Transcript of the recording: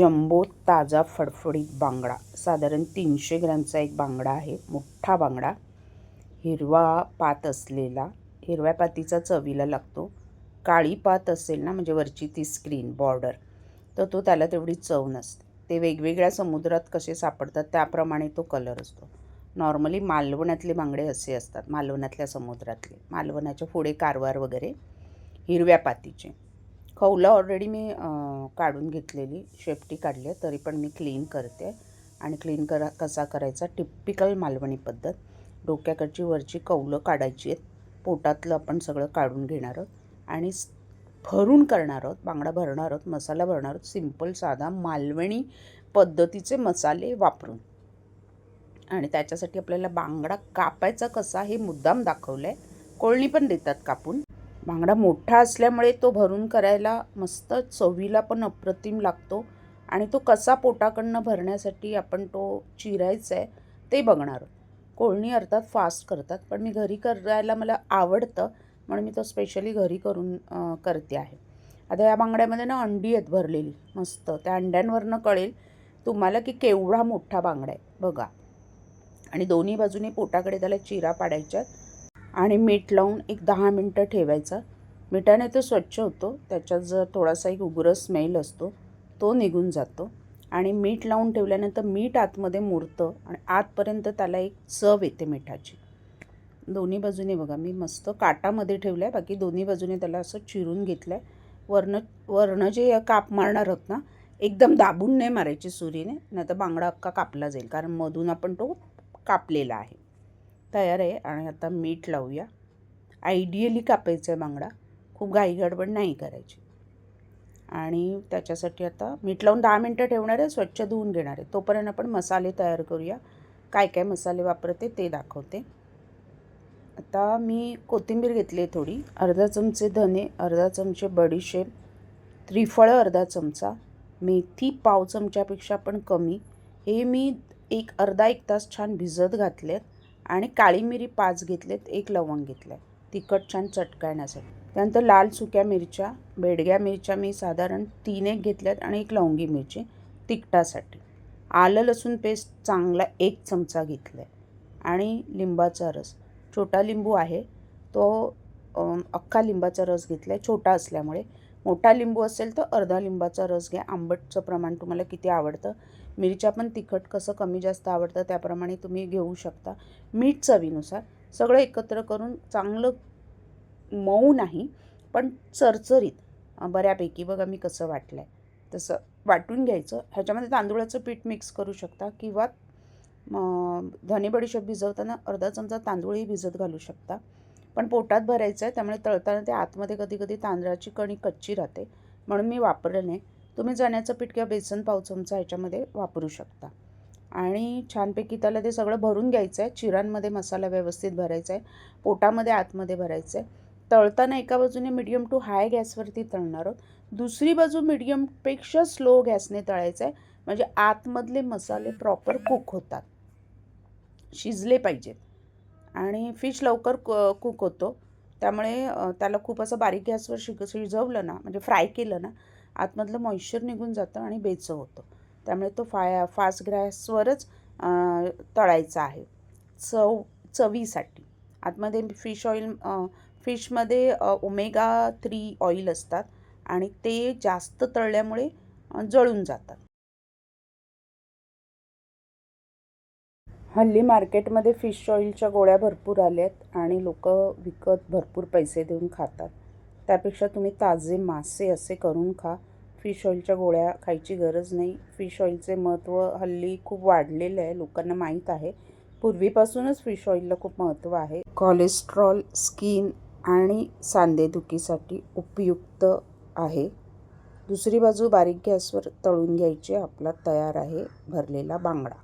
Jumbo ताजा फडफडीत बांगडा. साधारण तीनशे ग्रॅमचा एक बांगडा आहे. मोठा बांगडा. हिरवा पात असलेला. हिरव्या पातीचा चवीला लागतो. काळी पात असेल ना म्हणजे वरची ती स्क्रीन बॉर्डर तर तो त्याला तेवढी चव नसते. ते वेगवेगळ्या समुद्रात कसे सापडतात त्याप्रमाणे तो कलर असतो. नॉर्मली मालवणातले बांगडे असे असतात मालवणातल्या समुद्रातले. मालवणाच्या पुढे कारवार वगैरे हिरव्या पातीचे. खवलं ऑलरेडी मी काढून घेतलेली. शेपटी काढली आहे तरी पण मी क्लीन करते. आणि क्लीन करा कसा करायचा? टिपिकल मालवणी पद्धत. डोक्याकडची वरची कौलं काढायची आहेत. पोटातलं आपण सगळं काढून घेणार आहोत. आणि भरून करणार आहोत. बांगडा भरणार आहोत मसाला भरणार आहोत. सिंपल साधा मालवणी पद्धतीचे मसाले वापरून. आणि त्याच्यासाठी आपल्याला बांगडा कापायचा कसा हे मुद्दाम दाखवलं आहे कोळणी पण देतात कापून. बांगडा मोठा असल्यामुळे तो भरून करायला मस्त चवीला पण अप्रतिम लागतो. आणि तो कसा पोटाकडनं भरण्यासाठी आपण तो चिरायचा आहे ते बघणार. कोळणी अर्थात फास्ट करतात. पण मी घरी करायला मला आवडतं. म्हणून मी तो स्पेशली घरी करून करते आहे. आता या बांगड्यामध्ये ना अंडी आहेत भरलेली. मस्त. त्या अंड्यांवरनं कळेल तुम्हाला की केवढा मोठा बांगडा आहे. बघा. आणि दोन्ही बाजूने पोटाकडे त्याला चिरा पाडायच्यात. आणि मीठ लावून एक दहा मिनटं ठेवायचा. मिठाने तो स्वच्छ होतो. त्याच्यात जर थोडासा एक उग्र स्मेल असतो तो निघून जातो. आणि मीठ लावून ठेवल्यानंतर मीठ आतमध्ये मुरतं आणि आतपर्यंत त्याला एक चव येते मिठाची. दोन्ही बाजूने बघा मी मस्त काटामध्ये ठेवलं आहे बाकी दोन्ही बाजूने त्याला असं चिरून घेतलं आहे वरनं वरणं जे काप मारणार आहोत ना एकदम दाबून नाही मारायची सुरीने नाही तर बांगडा अक्का कापला जाईल. कारण मधून आपण तो कापलेला आहे. तयार आहे आणि आता मीठ लावूया. आयडियली कापायचं आहे बांगडा. खूप घाईगडबड नाही करायची. आणि त्याच्यासाठी आता मीठ लावून दहा मिनटं ठेवणार आहे स्वच्छ धुवून घेणार आहे. तोपर्यंत आपण मसाले तयार करूया. काय काय मसाले वापरते ते दाखवते. आता मी कोथिंबीर घेतली आहे थोडी. अर्धा चमचे धने अर्धा चमचे बडीशेप त्रिफळं अर्धा चमचा मेथी पाव चमच्यापेक्षा पण कमी. हे मी एक अर्धा एक तास छान भिजत घातलेत. आणि काळी मिरी पाच घेतलेत एक लवंग घेतलं आहे तिखट छान चटकायण्यासाठी त्यानंतर लाल सुक्या मिरच्या बेडग्या मिरच्या मी साधारण तीन एक घेतल्यात आणि एक लवंगी मिरची तिखटासाठी. आलं लसूण पेस्ट चांगला एक चमचा घेतला आहे आणि लिंबाचा रस. छोटा लिंबू आहे. तो अख्खा लिंबाचा रस घेतला आहे छोटा असल्यामुळे. मोठा लिंबू असेल तर अर्धा लिंबाचा रस घ्या. आंबटचं प्रमाण तुम्हाला किती आवडतं? मिरच्या पण तिखट कसं कमी जास्त आवडतं त्याप्रमाणे तुम्ही घेऊ शकता. मीठ चवीनुसार सगळं एकत्र करून चांगलं मऊ नाही पण चरचरीत बऱ्यापैकी बघा मी कसं वाटलं आहे तसं वाटून घ्यायचं. ह्याच्यामध्ये तांदुळाचं पीठ मिक्स करू शकता किंवा म, धने बडीशेप भिजवताना अर्धा चमचा तांदूळही भिजत घालू शकता. पण पोटात भरायचं आहे त्यामुळे तळताना ते आतमध्ये कधी कधी तांदळाची कणी कच्ची राहते. म्हणून मी वापरलं नाही. तुम्ही चण्याचं पीठ किंवा बेसन पाव चमचा ह्याच्यामध्ये वापरू शकता. आणि छानपैकी त्याला ते सगळं भरून घ्यायचं आहे. चिरांमध्ये मसाला व्यवस्थित भरायचा आहे. पोटामध्ये आतमध्ये भरायचं आहे. तळताना एका बाजूने मिडियम टू हाय गॅसवरती तळणार आहोत. दुसरी बाजू मिडियमपेक्षा स्लो गॅसने तळायचं आहे. म्हणजे आतमधले मसाले प्रॉपर कुक होतात. शिजले पाहिजेत. आणि फिश लवकर कुक होतो. त्यामुळे त्याला खूप असं बारीक गॅसवर शिक शिजवलं ना म्हणजे फ्राय केलं ना आतमधलं मॉइश्चर निघून जातं आणि बेचं होतं. त्यामुळे तो फाय फास्ट गॅसवरच तळायचा आहे. चव चवीसाठी. आतमध्ये फिश ऑइल फिशमध्ये ओमेगा थ्री ऑइल असतात आणि ते जास्त तळल्यामुळे जळून जातात. हल्ली मार्केटमध्ये फिश ऑइलच्या गोळ्या भरपूर आल्यात आणि लोक विकत भरपूर पैसे देऊन खातात. त्यापेक्षा तुम्ही ताजे मासे असे करून खा. फिश ऑइलच्या गोळ्या खायची गरज नाही. फिश ऑइलचे महत्त्व हल्ली खूप वाढलेलं आहे लोकांना माहीत आहे. पूर्वीपासूनच फिश ऑइलला खूप महत्त्व आहे. कोलेस्ट्रॉल स्किन आणि सांधेदुखीसाठी उपयुक्त आहे. दुसरी बाजू बारीक गॅसवर तळून घ्यायची. आपला तयार आहे भरलेला बांगडा.